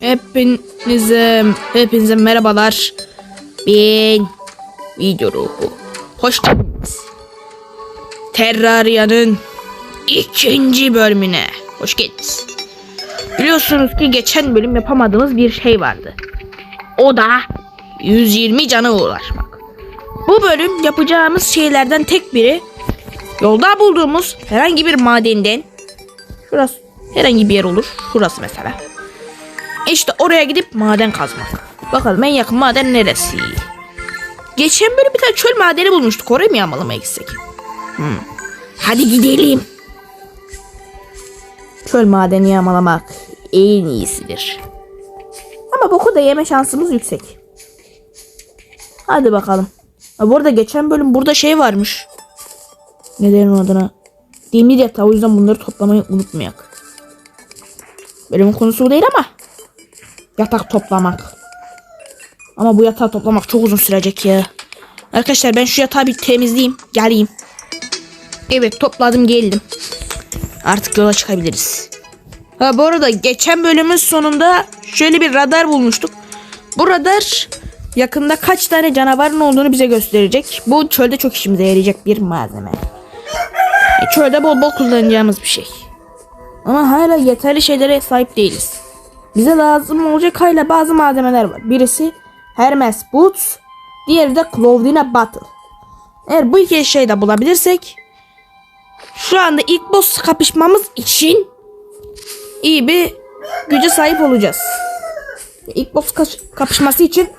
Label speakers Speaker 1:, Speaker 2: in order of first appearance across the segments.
Speaker 1: Hepinize, hepinize merhabalar. Ben Video Ruhu. Hoş geldiniz. Terraria'nın ikinci bölümüne hoş geldiniz. Biliyorsunuz ki geçen bölüm yapamadığımız bir şey vardı. O da 120 cana ulaşmak. Bu bölüm yapacağımız şeylerden tek biri yolda bulduğumuz herhangi bir madenden şurası herhangi bir yer olur. Şurası mesela. İşte oraya gidip maden kazmak. Bakalım en yakın maden neresi? Geçen böyle bir tane çöl madeni bulmuştuk. Oraya mı yağmalamaya gitsek? Hmm. Hadi gidelim. Çöl madeni yağmalamak en iyisidir. Ama boku da yeme şansımız yüksek. Hadi bakalım. Ha, bu arada geçen bölüm burada şey varmış. Ne derim adına? Demir yatağı o yüzden bunları toplamayı unutmayak. Bölümün konusu bu değil ama yatak toplamak. Ama bu yatağı toplamak çok uzun sürecek ya. Arkadaşlar ben şu yatağı bir temizleyeyim. Geleyim. Evet topladım geldim. Artık yola çıkabiliriz. Ha bu arada geçen bölümün sonunda şöyle bir radar bulmuştuk. Bu radar yakında kaç tane canavarın olduğunu bize gösterecek. Bu çölde çok işimize yarayacak bir malzeme. E, çölde bol bol kullanacağımız bir şey. Ama hala yeterli şeylere sahip değiliz. Bize lazım olacak hala bazı malzemeler var. Birisi Hermes Boots, diğeri de Claudina Battle. Eğer bu iki şeyi de bulabilirsek şu anda ilk boss kapışmamız için iyi bir güce sahip olacağız. İlk boss kapışması için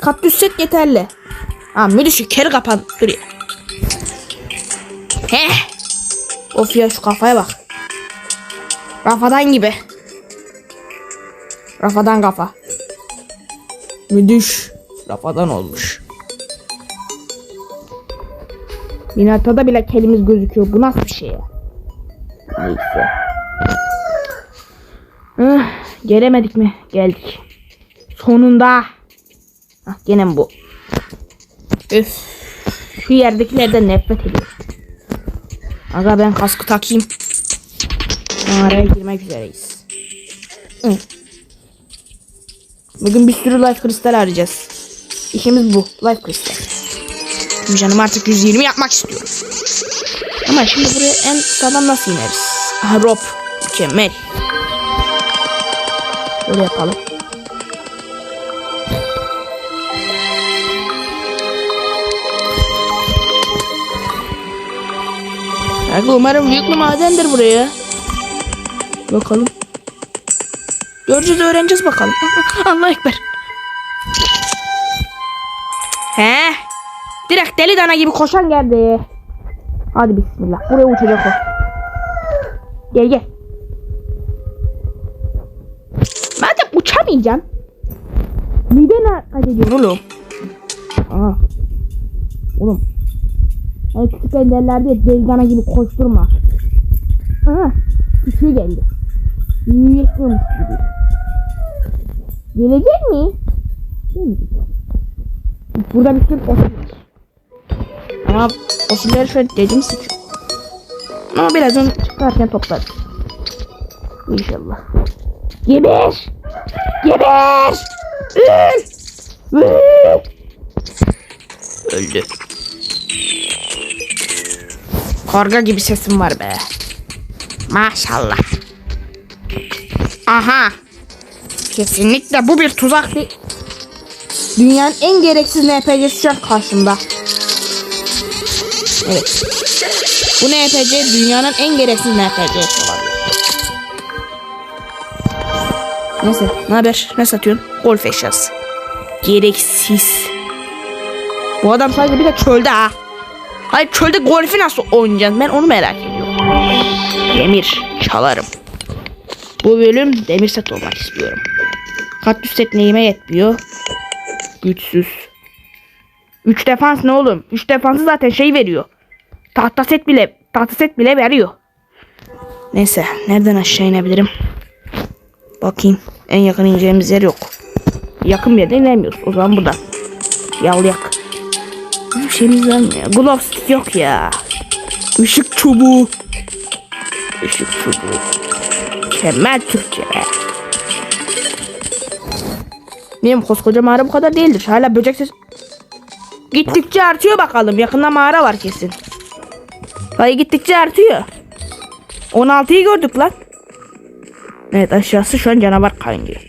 Speaker 1: kaktüs set yeterli. Ha şu kere kapan duruyor. Heh. Of ya şu kafaya bak. Rafadan gibi. Rafadan kafa. Müdüş. Rafadan olmuş. Minatada bile kelimiz gözüküyor. Bu nasıl bir şey ya? Neyse. Ah, gelemedik mi? Geldik. Sonunda. Ah, gene mi bu? Üf. Şu yerdekilerden nefret ediyorum. Aga ben kaskı takayım. Mağaraya girmek üzereyiz. Hı. Bugün bir sürü life kristal arayacağız. İşimiz bu. Life kristal. Canım artık 120 yapmak istiyorum. Ama şimdi buraya en sağdan nasıl ineriz? Aha rope. Mükemmel. Böyle yapalım. Kanka umarım büyük bir madendir buraya. Bakalım. Göreceğiz öğreneceğiz bakalım. Allah ekber. He. Direkt deli dana gibi koşan geldi. Hadi bismillah. Buraya uçacak o. Gel gel. Madem uçamayacaksın. Neden kaçacıyorsun oğlum? Aa. Oğlum. Hani küçükken derlerdi ya deli dana gibi koşturma. Aha. Küçüğü geldi. Yetmiyormuş gibi. Gelecek mi? Gelmeyecek. Burada bir sürü fosil var. Ama fosilleri şöyle dedim sıçıyor. Ama birazdan çıkarken toplarız. İnşallah. Geber! Geber! Öl! Öl! Öldü. Karga gibi sesim var be. Maşallah. Aha. Kesinlikle bu bir tuzak değil. Dünyanın en gereksiz NPC'si şu an karşımda. Evet. Bu NPC dünyanın en gereksiz NPC'si olabilir. Neyse ne haber? Ne satıyorsun? Golf eşyası. Gereksiz. Bu adam sadece bir de çölde ha. Hayır çölde golfi nasıl oynayacaksın? Ben onu merak ediyorum. Demir çalarım. Bu bölüm demir set olmak istiyorum. Kaktüs set neyime yetmiyor? Güçsüz. 3 defans ne oğlum? 3 defansı zaten şey veriyor. Tahta set bile tahta set bile veriyor. Neyse nereden aşağı inebilirim? Bakayım. En yakın ineceğimiz yer yok. Yakın bir yerden inemiyoruz. O zaman buradan. Yalyak. Bir şeyimiz var mı ya? Glove stick yok ya. Işık çubuğu. Işık çubuğu. Mükemmel Türkçe. Benim koskoca mağara bu kadar değildir. Hala böcek ses... Gittikçe artıyor bakalım. Yakında mağara var kesin. Sayı gittikçe artıyor. 16'yı gördük lan. Evet aşağısı şu an canavar kaynıyor.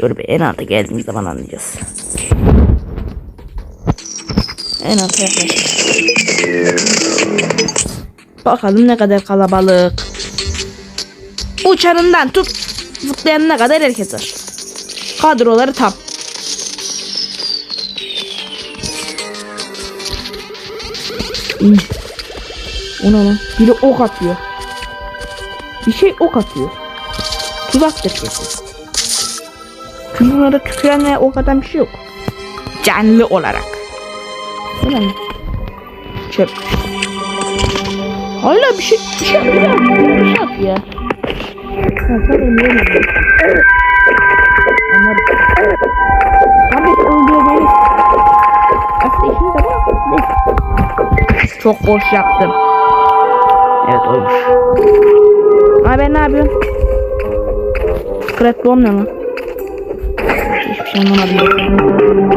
Speaker 1: Dur bir en alta geldiğimiz zaman anlayacağız. En alta yaklaştık. Bakalım ne kadar kalabalık. Uçanından tut zıplayanına kadar herkes var. Kadroları tam. O ne lan? Biri ok atıyor. Bir şey ok atıyor. Tuzaktır kesin. Bunlarda tüküren veya ok bir şey yok. Canlı olarak. Ne lan? Çöp. Hala bir şey, bir şey atıyor. Bir şey atıyor. Ha, tabii niye boş yaptım. Evet oymuş. Abi ben ne yapıyorum? Scrap bomb ne lan? Hiçbir şey anlamadım.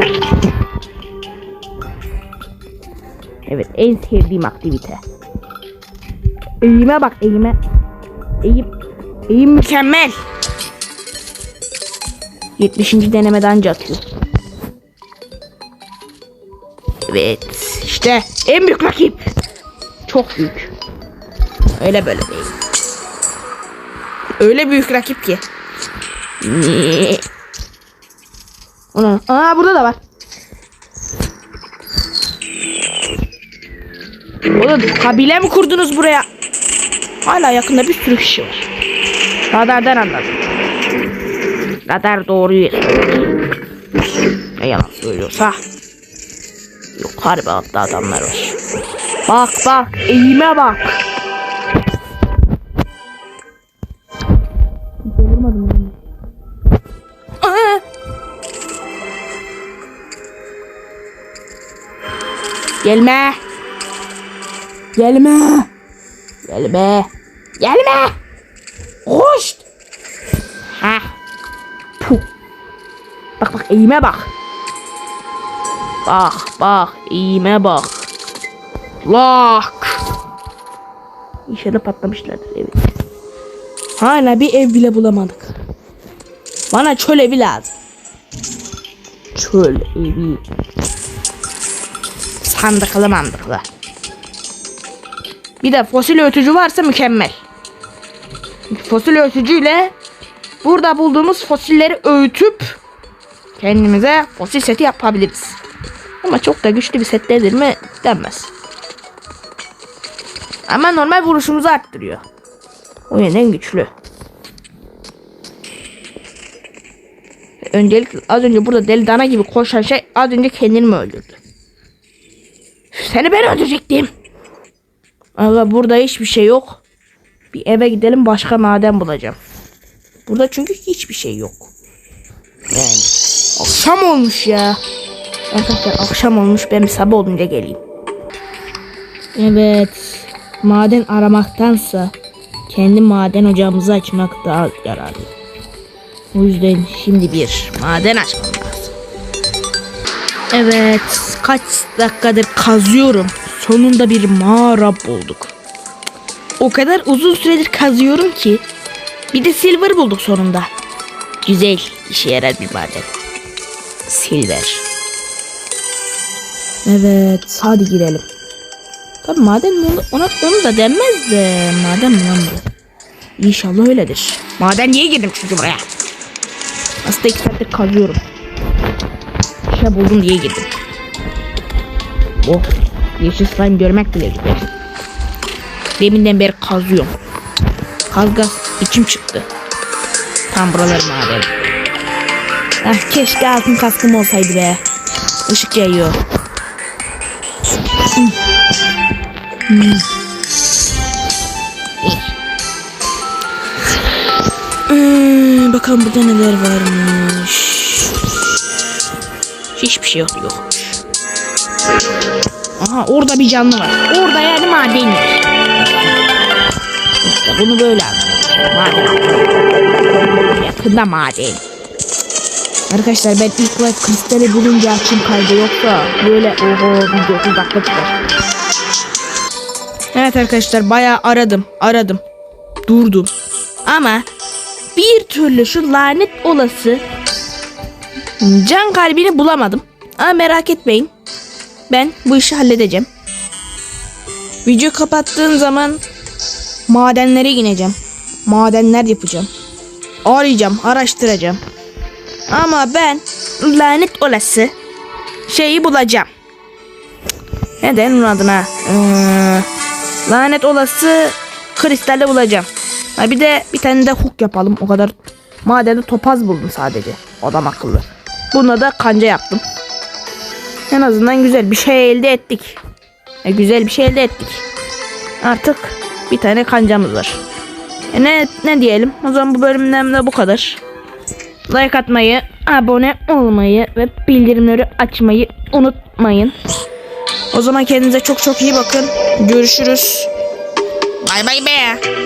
Speaker 1: Evet en sevdiğim aktivite. Eğime bak eğime. Eğim. Eğim mükemmel. 70. denemede anca atıyor. Evet işte en büyük rakip. Çok büyük. Öyle böyle değil. Öyle büyük rakip ki. Ona. Aa burada da var. Oğlum kabile mi kurdunuz buraya? Hala yakında bir sürü kişi var. Radardan anladım. Radar doğruyu Ne yalan söylüyorsa. Yok harbi altta adamlar var. Bak bak eğime bak. Vurmadım Aa! Gelme. Gelme. Gelme. Gelme. Hoş. Ha. Puh. Bak bak eğime bak. Bak bak eğime bak. Lak. İnşallah patlamışlardır evet. Hala bir ev bile bulamadık. Bana çöl evi lazım. Çöl evi. Sandıklı mandıklı. Bir de fosil ötücü varsa mükemmel. Fosil ötücüyle burada bulduğumuz fosilleri öğütüp kendimize fosil seti yapabiliriz. Ama çok da güçlü bir set değildir mi denmez. Ama normal vuruşumuzu arttırıyor. O yüzden güçlü. Öncelikle az önce burada deli dana gibi koşan şey az önce kendini öldürdü? Seni ben öldürecektim. Aga burada hiçbir şey yok. Bir eve gidelim başka maden bulacağım. Burada çünkü hiçbir şey yok. Yani akşam olmuş ya. Arkadaşlar akşam olmuş ben bir sabah olunca geleyim. Evet. Maden aramaktansa kendi maden ocağımızı açmak daha yararlı. O yüzden şimdi bir maden açmam lazım. Evet, kaç dakikadır kazıyorum. Sonunda bir mağara bulduk. O kadar uzun süredir kazıyorum ki bir de silver bulduk sonunda. Güzel, işe yarar bir maden. Silver. Evet, hadi girelim. Tabii maden mi onu, ona, onu da denmez de maden mi lan? İnşallah öyledir. Maden niye girdim çünkü buraya? Aslında iki saattir kazıyorum. Bir şey buldum diye girdim. Oh. Yeşil slime görmek bile güzel. Deminden beri kazıyorum. Kaz gaz içim çıktı. Tam buralar maden. Ah keşke altın kaskım olsaydı be. Işık yayıyor. Hmm, bakalım burada neler varmış. Hiçbir şey yok yokmuş. Aha orada bir canlı var. Orada yani maden. İşte bunu böyle anladım. Maden. Yakında maden. Arkadaşlar ben ilk olarak kristali bulunca açım kaydı yoksa böyle oho video 30 dakika çıkar. Evet arkadaşlar bayağı aradım aradım durdum ama bir türlü şu lanet olası can kalbini bulamadım. Ama merak etmeyin ben bu işi halledeceğim. Video kapattığım zaman madenlere ineceğim. Madenler yapacağım. Arayacağım, araştıracağım. Ama ben lanet olası şeyi bulacağım. Neden onun adına? Ee, lanet olası kristalle bulacağım. Ha bir de bir tane de hook yapalım. O kadar madende topaz buldum sadece. Adam akıllı. Buna da kanca yaptım. En azından güzel bir şey elde ettik. E, güzel bir şey elde ettik. Artık bir tane kancamız var. E, ne ne diyelim? O zaman bu bölümden de bu kadar. Like atmayı, abone olmayı ve bildirimleri açmayı unutmayın. O zaman kendinize çok çok iyi bakın. Görüşürüz. Bay bay be.